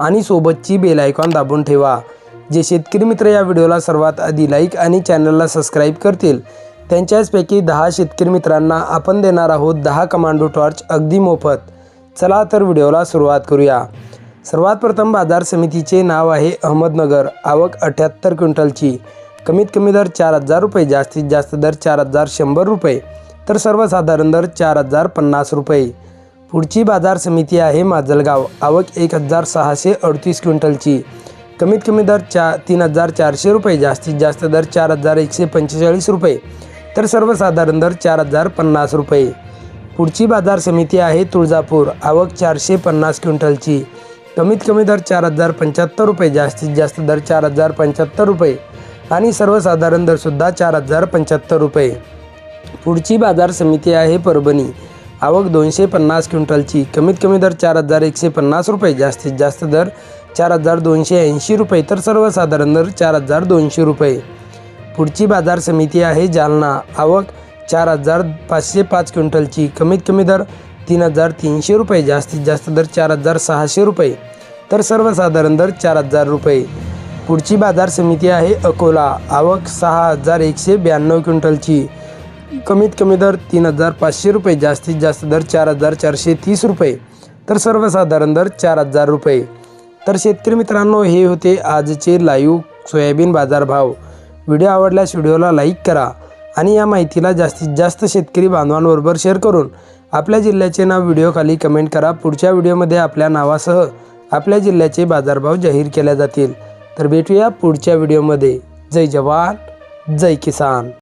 आणि सोबतची bell icon दाबून ठेवा. जे शेतकरी मित्र या व्हिडिओला सर्वात आधी लाईक आणि चॅनलला सबस्क्राईब करतील त्यांच्याचपैकी दहा शेतकरी मित्रांना आपण देणार आहोत दहा कमांडो टॉर्च अगदी मोफत. चला तर व्हिडिओला सुरुवात करूया. सर्वात प्रथम बाजार समितीचे नाव आहे अहमदनगर आवक अठ्याहत्तर क्विंटलची. कमीत कमी दर चार हजार रुपये जास्तीत जास्त दर चार हजार शंभर रुपये तर सर्वसाधारण दर चार हजार पन्नास रुपये. पुढची बाजार समिती आहे माजलगाव. आवक एक हजार सहाशे अडतीस क्विंटलची. कमीत कमी दर चा तीन हजार चारशे रुपये जास्तीत जास्त दर चार हजार एकशे पंचेचाळीस रुपये तर सर्वसाधारण दर चार हजार पन्नास रुपये. पुढची बाजार समिती आहे तुळजापूर. आवक चारशे पन्नास क्विंटलची. कमीत कमी दर चार हजार पंच्याहत्तर रुपये जास्तीत जास्त दर चार हजार पंच्याहत्तर रुपये आणि सर्वसाधारण दरसुद्धा चार हजार पंच्याहत्तर रुपये. पुढची बाजार समिती आहे परभणी. आवक दोनशे पन्नास क्विंटलची. कमीत कमी दर चार हजार एकशे पन्नास रुपये. जास्तीत जास्त दर चार हजार दोनशे ऐंशी रुपये. तर सर्वसाधारण दर चार हजार दोनशे रुपये. पुढची बाजार समिती आहे जालना. आवक चार हजार पाचशे पाच क्विंटलची. कमीत कमी दर तीन हजार तीनशे रुपये. जास्तीत जास्त दर चार हजार सहाशे रुपये. तर सर्वसाधारण दर चार हजार रुपये. पुढची बाजार समिती आहे अकोला. आवक सहा हजार एकशे ब्याण्णव क्विंटलची. कमीत कमी दर तीन हजार पाचशे रुपये जास्तीत जास्त दर चार हजार चारशे तीस रुपये. तर सर्वसाधारण दर चार हजार रुपये. तर शेतकरी मित्रांनो हे होते आजचे लाईव्ह सोयाबीन बाजारभाव. व्हिडिओ आवडल्यास व्हिडिओला लाईक करा आणि या माहितीला जास्तीत जास्त शेतकरी बांधवांबरोबर शेअर करून आपल्या जिल्ह्याचे नाव व्हिडिओखाली कमेंट करा. पुढच्या व्हिडिओमध्ये आपल्या नावासह आपल्या जिल्ह्याचे बाजारभाव जाहीर केले जातील. तर भेटूया पुढच्या व्हिडिओमध्ये. जय जवान जय किसान.